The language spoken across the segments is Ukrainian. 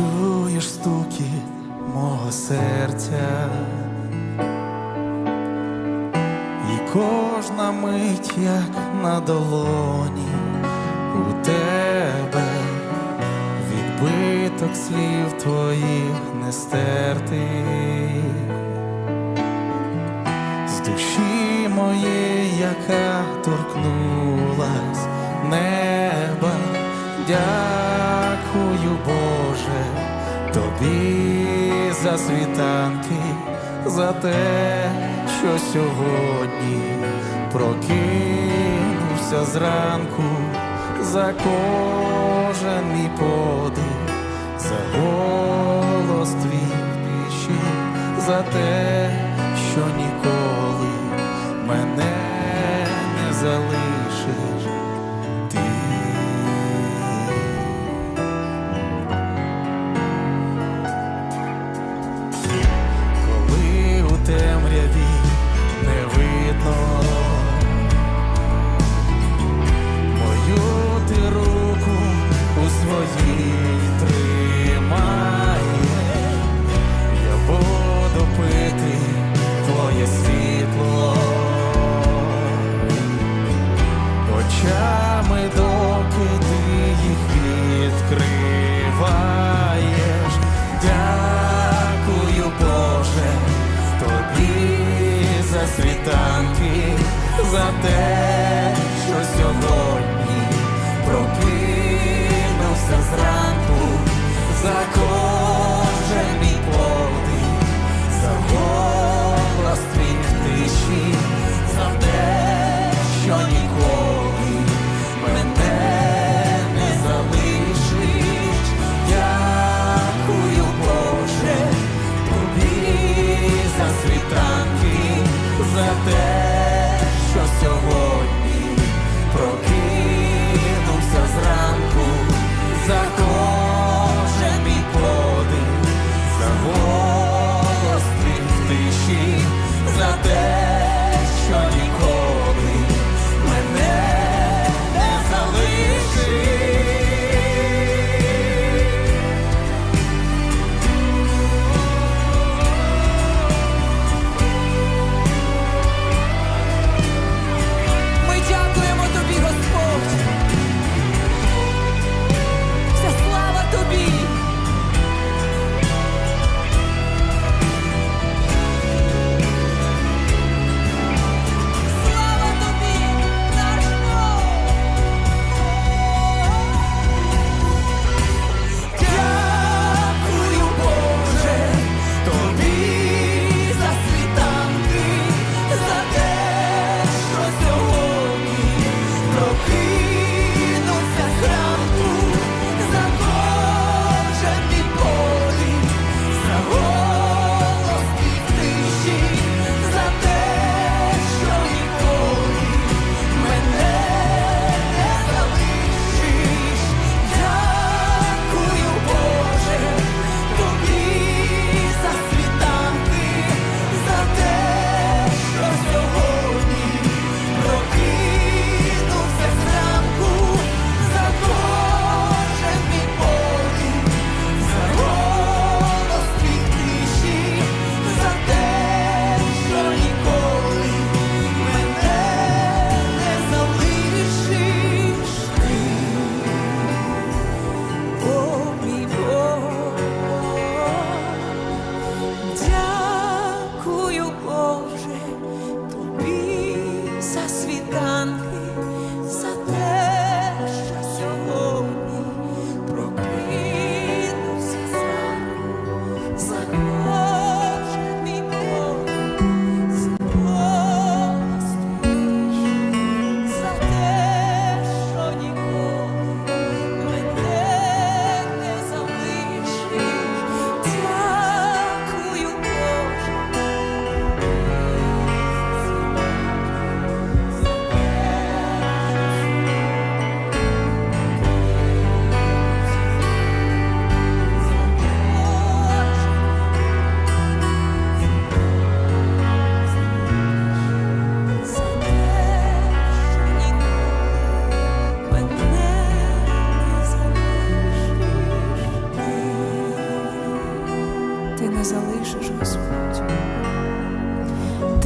чуєш стуки мого серця, і кожна мить, як на долоні у тебе відбиток слів твоїх не стертий з душі моєї, яка торкнулась неба. Тобі за світанки, за те, що сьогодні прокинувся зранку, за кожен мій подих, за голос твій в піші, за те, відкриваєш. Дякую, Боже, тобі за світанки, за те, що сьогодні прокинувся зранку, за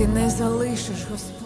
не залишиш, Господь.